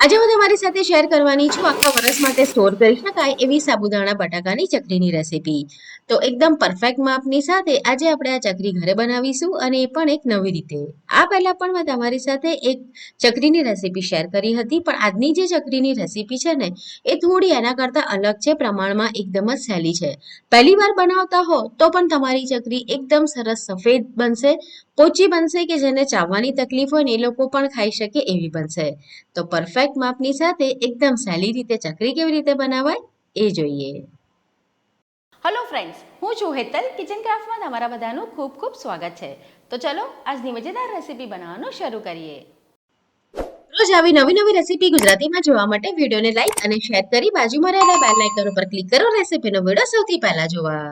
આજે હું તમારી સાથે શેર કરવાની છું આખા વર્ષ માટે સ્ટોર કરી શકાય એવી સાબુદાણા, બટાકાની ચકરીની રેસીપી તો એકદમ પરફેક્ટ માપની સાથે આજે આપણે આ ચકરી ઘરે બનાવીશું અને એ પણ એક નવી રીતે. આ પહેલાં પણ મેં તમારી સાથે એક ચકરીની રેસીપી શેર કરી હતી, પણ આજની જે ચકરીની રેસીપી છે ને, એ થોડી એના કરતાં અલગ છે, પ્રમાણમાં એકદમ જ સહેલી છે. પહેલી વાર બનાવતા હો તો પણ તમારી ચકરી એકદમ સરસ સફેદ બનશે પોચી બનશે કે જેને ચાવવાની તકલીફ હોય ને એ લોકો પણ ખાઈ શકે એવી બનશે. તો પરફેક્ટ માપની સાથે એકદમ સહેલી રીતે ચકરી કેવી રીતે બનાવાય એ જોઈએ. હલો ફ્રેન્ડ્સ હું છું હેતલ કિચન ક્રાફ્ટમાં તમારા બધાનું ખૂબ ખૂબ સ્વાગત છે. તો ચલો આજની મજેદાર રેસીપી બનાવવાનું શરૂ કરીએ. રોજ આવી નવી નવી રેસીપી ગુજરાતીમાં જોવા માટે વિડીયોને લાઈક અને શેર કરી બાજુમાં રહેલા બેલ આઇકન ઉપર ક્લિક કરો રેસીપીનો વીડિયો સૌથી પહેલા જોવા.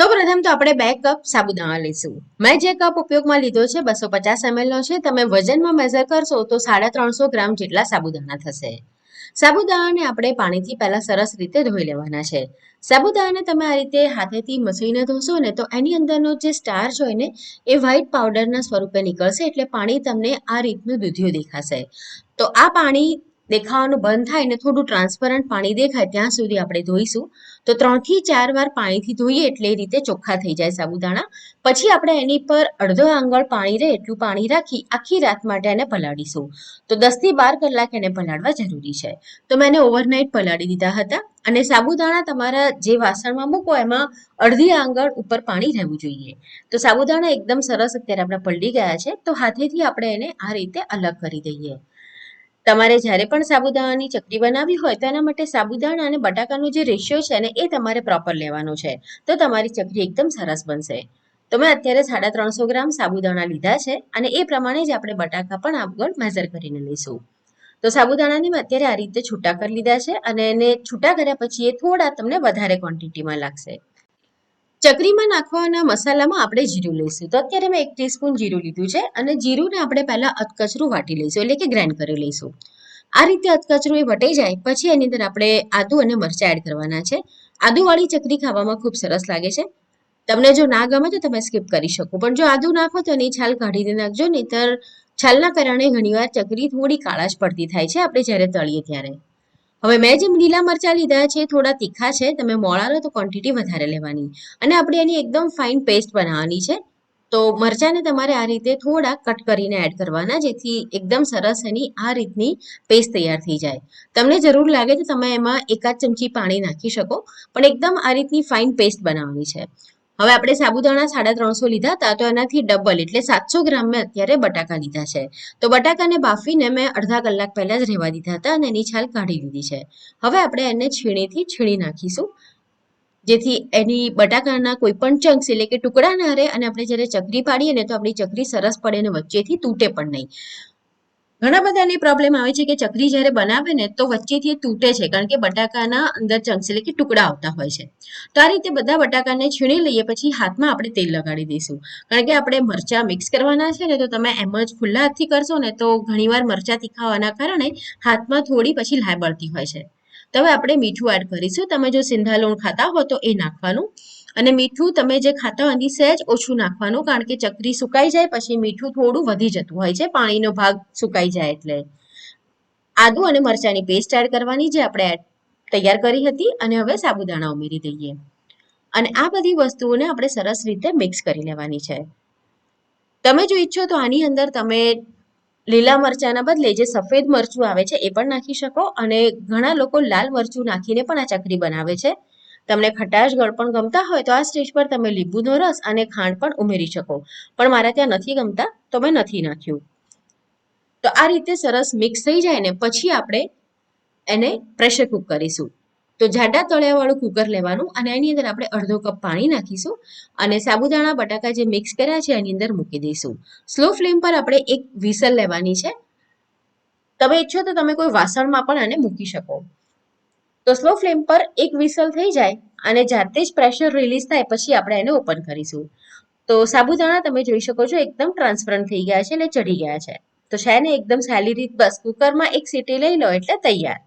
સૌપ્રથમ તો આપણે બે કપ સાબુદાણા લઈશું. મેં જે કપ ઉપયોગમાં લીધો છે, બસો પચાસ નો છે, તમે વજનમાં મેઝર કરશો તો સાડા ત્રણસો ગ્રામ જેટલા સાબુદાણા થશે. સાબુદાણાને આપણે પાણીથી પહેલા સરસ રીતે ધોઈ લેવાના છે. સાબુદાણાને તમે આ રીતે હાથેથી મસળીને ધોશો ને તો એની અંદરનો જે સ્ટાર્ચ હોય ને, એ વ્હાઇટ પાવડરના સ્વરૂપે નીકળશે એટલે પાણી તમને આ રીતનું દૂધિયું દેખાશે. તો આ પાણી દેખાવાનું બંધ થાય ને થોડું ટ્રાન્સપરન્ટ પાણી દેખાય ત્યાં સુધી આપણે ધોઈશું. તો ત્રણથી ચાર વાર પાણીથી ધોઈએ એટલે એ રીતે ચોખ્ખા થઈ જાય સાબુદાણા. પછી આપણે એની પર અડધો આંગળ પાણી રહે એટલું પાણી રાખી આખી રાત માટે એને પલાળીશું. તો દસથી બાર કલાક એને પલાળવા જરૂરી છે. તો મેં એને ઓવરનાઇટ પલાળી દીધા હતા અને સાબુદાણા તમારા જે વાસણમાં મૂકો એમાં અડધી આંગળ ઉપર પાણી રહેવું જોઈએ. તો સાબુદાણા એકદમ સરસ અત્યારે આપણે પલળી ગયા છે. તો હાથેથી આપણે એને આ રીતે અલગ કરી દઈએ. તમારે જ્યારે પણ સાબુદાણાની ચટણી બનાવવી હોય તો એના માટે સાબુદાણા અને બટાકાનો જે રેશિયો છે ને, એ તમારે પ્રોપર લેવાનો છે. તો તમારી ચકરી એકદમ સરસ બનશે. તો મેં અત્યારે સાડા ત્રણસો ગ્રામ સાબુદાણા લીધા છે અને એ પ્રમાણે જ આપણે બટાકા પણ આગળ મેઝર કરીને લઈશું. તો સાબુદાણાને મેં અત્યારે આ રીતે છૂટા કરી લીધા છે અને એને છૂટા કર્યા પછી એ થોડા તમને વધારે ક્વોન્ટિટીમાં લાગશે. ચકરીમાં નાખવાના મસાલામાં આપણે જીરું લઈશું. તો અત્યારે મેં એક ટીસ્પૂન જીરું લીધું છે અને જીરુંને આપણે પહેલાં અધકચરું વાટી લઈશું, એટલે કે ગ્રાઇન્ડ કરી લઈશું. આ રીતે અધકચરું એ વટાઈ જાય, પછી એની અંદર આપણે આદુ અને મરચાં એડ કરવાના છે. આદુવાળી ચકરી ખાવામાં ખૂબ સરસ લાગે છે. તમને જો ના ગમે તો તમે સ્કીપ કરી શકો, પણ જો આદુ નાખો તો એની છાલ કાઢીને નાખજો, નહીંતર છાલના કારણે ઘણીવાર ચકરી થોડી કાળાશ પડતી થાય છે, આપણે જ્યારે તળીએ ત્યારે. હવે મેં જે લીલા મરચાં લીધા છે, થોડા તીખા છે, તમે મોળા લો તો ક્વોન્ટિટી વધારે લેવાની. અને આપણે એની એકદમ ફાઇન પેસ્ટ બનાવવાની છે. તો મરચાંને તમારે આ રીતે થોડા કટ કરીને એડ કરવાના, જેથી એકદમ સરસ એની આ રીતની પેસ્ટ તૈયાર થઈ જાય. તમને જરૂર લાગે તો તમે એમાં એકાદ ચમચી પાણી નાખી શકો, પણ એકદમ આ રીતની ફાઇન પેસ્ટ બનાવવાની છે. હવે આપણે સાબુદાણા સાડા ત્રણસો લીધા હતા, તો એનાથી ડબલ, એટલે સાતસો ગ્રામ મેં અત્યારે બટાકા લીધા છે. તો બટાકાને બાફીને મેં અડધા કલાક પહેલાં જ રહેવા દીધા હતા અને એની છાલ કાઢી લીધી છે. હવે આપણે એને છીણીથી છીણી નાખીશું, જેથી એની બટાકાના કોઈ પણ ચંક્સ એટલે કે ટુકડા ના રહે, અને આપણે જ્યારે ચકરી પાડીએ ને તો આપણી ચકરી સરસ પડે અને વચ્ચેથી તૂટે પણ નહીં. ઘણા બધાને પ્રોબ્લેમ આવે છે કે ચકરી જ્યારે બનાવે ને તો વચ્ચેથી તૂટે છે, કારણ કે બટાકાના અંદર ચંક્સ એટલે કે ટુકડા આવતા હોય છે. તો આ રીતે બધા બટાકાને છીણી લઈએ, પછી હાથમાં આપણે તેલ લગાડી દઈશું. કારણ કે આપણે મરચાં મિક્સ કરવાના છે ને, તો તમે એમ જ ખુલ્લા હાથથી કરશો ને, તો ઘણીવાર મરચાં તીખાવાના કારણે હાથમાં થોડી પછી લાય બળતી હોય છે. તો હવે આપણે મીઠું એડ કરીશું. તમે જો સિંધા લોણ ખાતા હો તો એ નાખવાનું. અને મીઠું તમે જે ખાતા હોય સહેજ ઓછું નાખવાનું, કારણ કે ચકરી સુકાઈ જાય, પછી મીઠું થોડું વધી જતું હોય છે, પાણીનો ભાગ સુકાઈ જાય એટલે. આદુ અને મરચાંની પેસ્ટ એડ કરવાની જે આપણે તૈયાર કરી હતી, અને હવે સાબુદાણા ઉમેરી દઈએ. અને આ બધી વસ્તુઓને આપણે સરસ રીતે મિક્સ કરી લેવાની છે. તમે જો ઈચ્છો તો આની અંદર તમે લીલા મરચાંના બદલે જે સફેદ મરચું આવે છે, એ પણ નાખી શકો, અને ઘણા લોકો લાલ મરચું નાખીને પણ આ ચકરી બનાવે છે. તમને ખટાશ ગળ પણ ગમતા હોય તો આ સ્ટેજ પર તમે લીંબુનો રસ અને ખાંડ પણ ઉમેરી શકો. પણ મારા ત્યાં નથી ગમતા, તો મેં નથી નાખ્યું. તો આ રીતે સરસ મિક્સ થઈ જાય ને પછી આપણે એને પ્રેશર કુક કરીશું. તો જાડા તળિયાવાળું કુકર લેવાનું અને એની અંદર આપણે અડધો કપ પાણી નાખીશું અને સાબુદાણા, બટાકા જે મિક્સ કર્યા છે એની અંદર મૂકી દઈશું. સ્લો ફ્લેમ પર આપણે એક વિસલ લેવાની છે. તમે ઈચ્છો તો તમે કોઈ વાસણમાં પણ આને મૂકી શકો. તો સ્લો ફ્લેમ પર એક વિસલ થઈ જાય અને જાતે જ પ્રેશર રિલીઝ થાય પછી આપણે એને ઓપન કરીશું. તો સાબુદાણા તમે જોઈ શકો છો એકદમ ટ્રાન્સપરન્ટ થઈ ગયા છે અને ચડી ગયા છે. તો છે ને એકદમ સહેલી રીત બસ કુકરમાં એક સીટી લઈ લો એટલે તૈયાર.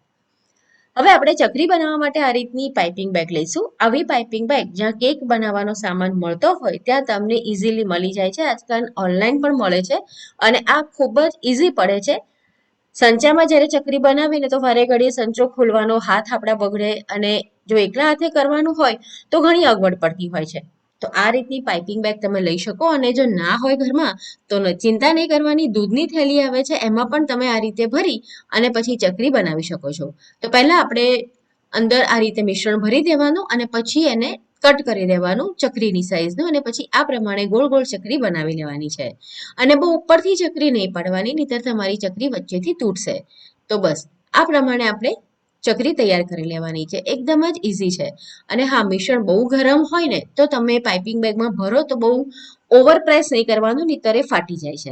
હવે આપણે ચકરી બનાવવા માટે આ રીતની પાઇપિંગ બેગ લઈશું. આવી પાઇપિંગ બેગ જ્યાં કેક બનાવવાનો સામાન મળતો હોય ત્યાં તમને ઇઝીલી મળી જાય છે. આજકાલ ઓનલાઈન પણ મળે છે અને આ ખૂબ જ ઇઝી પડે છે. સંચામાં જ્યારે ચકરી બનાવીને તો વારે ઘડીએ સંચો ખોલવાનો હાથ આપણા બગડે અને જો એકલા હાથે કરવાનું હોય તો ઘણી અગવડ પડતી હોય છે. તો આ રીતની પાઇપિંગ બેગ તમે લઈ શકો અને જો ના હોય ઘરમાં તો ચિંતા નહીં કરવાની, દૂધની થેલી આવે છે, એમાં પણ તમે આ રીતે ભરી અને પછી ચકરી બનાવી શકો છો. તો પહેલા આપણે અંદર આ રીતે મિશ્રણ ભરી દેવાનું અને પછી એને કટ કરી દેવાનું ચકરીની સાઈઝનું અને પછી આ પ્રમાણે ગોળ ગોળ ચકરી બનાવી લેવાની છે. અને બહુ ઉપરથી ચકરી નહીં પાડવાની, નહીતર તમારી ચકરી વચ્ચેથી તૂટશે. તો બસ, આ પ્રમાણે આપણે ચકરી તૈયાર કરી લેવાની છે. એકદમ જ ઇઝી છે. અને હા, મિશ્રણ બહુ ગરમ હોય ને, તો તમે પાઇપિંગ બેગમાં ભરો તો બહુ ઓવર પ્રેસ નહીં કરવાનું, નહીંતર ફાટી જાય છે.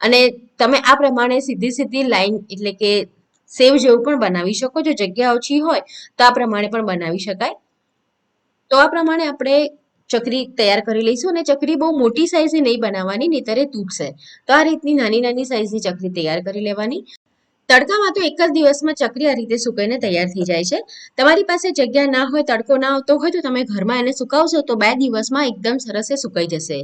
અને તમે આ પ્રમાણે સીધી સીધી લાઈન એટલે કે સેવ જેવું પણ બનાવી શકો જો જગ્યા ઓછી હોય તો આ પ્રમાણે પણ બનાવી શકાય. તો આ પ્રમાણે આપણે ચકરી તૈયાર કરી લઈશું અને ચકરી બહુ મોટી સાઈઝની નહીં બનાવવાની, નહીંતર તૂટશે. તો આ રીતની નાની નાની સાઈઝની ચકરી તૈયાર કરી લેવાની. તડકામાં તો એક જ દિવસમાં ચકરી આ રીતે સુકાઈને તૈયાર થઈ જાય છે. તમારી પાસે જગ્યા ના હોય, તડકો ના આવતો હોય, તો તમે ઘરમાં એને સુકાવશો તો બે દિવસમાં એકદમ સરસ એ સુકાઈ જશે.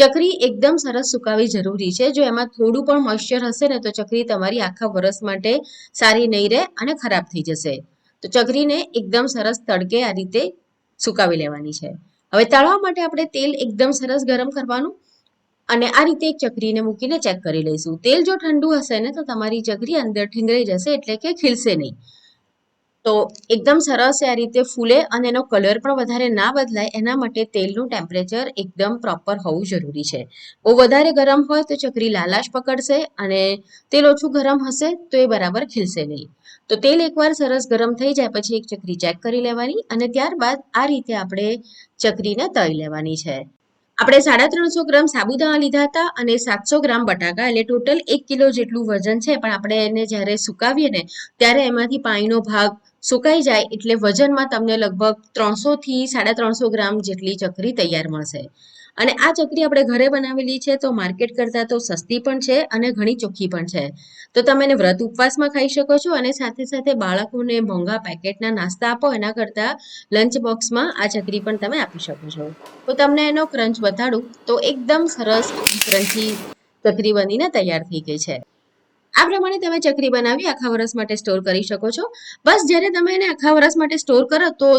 ચકરી એકદમ સરસ સુકાવી જરૂરી છે. જો એમાં થોડું પણ મોઇશ્ચર હશે ને તો ચકરી તમારી આખા વરસ માટે સારી નહીં રહે અને ખરાબ થઈ જશે. તો ચકરીને એકદમ સરસ તડકે આ રીતે સુકાવી લેવાની છે. હવે તળવા માટે આપણે તેલ એકદમ સરસ ગરમ કરવાનું. અને આ રીતે એક ચકરીને મૂકીને ચેક કરી લઈશું. તેલ જો ઠંડુ હશે ને, તો તમારી ચકરી અંદર ઠીંગરાઈ જશે એટલે કે ખીલશે નહીં. તો એકદમ સરસ આ રીતે ફૂલે અને એનો કલર પણ વધારે ના બદલાય, એના માટે તેલનું ટેમ્પરેચર એકદમ પ્રોપર હોવું જરૂરી છે. બહુ વધારે ગરમ હોય તો ચકરી લાલાશ પકડશે અને તેલ ઓછું ગરમ હશે તો એ બરાબર ખીલશે નહીં. તો તેલ એકવાર સરસ ગરમ થઈ જાય પછી એક ચકરી ચેક કરી લેવાની અને ત્યારબાદ આ રીતે આપણે ચકરીને તળી લેવાની છે. આપણે સાડા ત્રણસો ગ્રામ સાબુદાણા લીધા હતા અને સાતસો ગ્રામ બટાકા, એટલે ટોટલ એક કિલો જેટલું વજન છે. પણ આપણે એને જ્યારે સુકાવીએ ને, ત્યારે એમાંથી પાણીનો ભાગ સુકાઈ જાય, એટલે વજનમાં તમને લગભગ ત્રણસો થી સાડા ત્રણસો ગ્રામ જેટલી ચકરી તૈયાર મળશે. અને આ ચકરી આપણે ઘરે બનાવેલી છે, તો માર્કેટ કરતાં તો સસ્તી પણ છે અને ઘણી ચોખ્ખી પણ છે. તો તમે એને વ્રત ઉપવાસમાં ખાઈ શકો છો અને સાથે સાથે બાળકોને મોંઘા પેકેટના નાસ્તા આપો, એના કરતાં લંચ બોક્સમાં આ ચકરી પણ તમે આપી શકો છો. તો તમને એનો ક્રંચ બતાડું, તો એકદમ સરસ ક્રંચી ચકરી બનીને તૈયાર થઈ ગઈ છે. આ પ્રમાણે તમે ચકરી બનાવી આખા વર્ષ માટે સ્ટોર કરી શકો છો. બસ જ્યારે તમે એને આખા વર્ષ માટે સ્ટોર કરો તો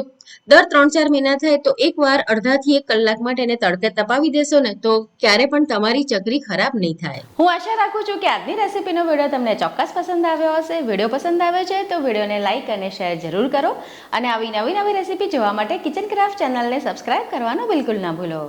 દર ત્રણ ચાર મહિના થાય તો એકવાર અડધાથી એક કલાક માટે એને તડકે તપાવી દેશો ને તો ક્યારે પણ તમારી ચકરી ખરાબ નહીં થાય. હું આશા રાખું છું કે આજની રેસીપીનો વીડિયો તમને ચોક્કસ પસંદ આવ્યો હશે. વીડિયો પસંદ આવ્યો છે તો વિડીયોને લાઇક અને શેર જરૂર કરો. અને આવી નવી નવી રેસીપી જોવા માટે કિચન ક્રાફ્ટ ચેનલને સબસ્ક્રાઇબ કરવાનું બિલકુલ ના ભૂલો.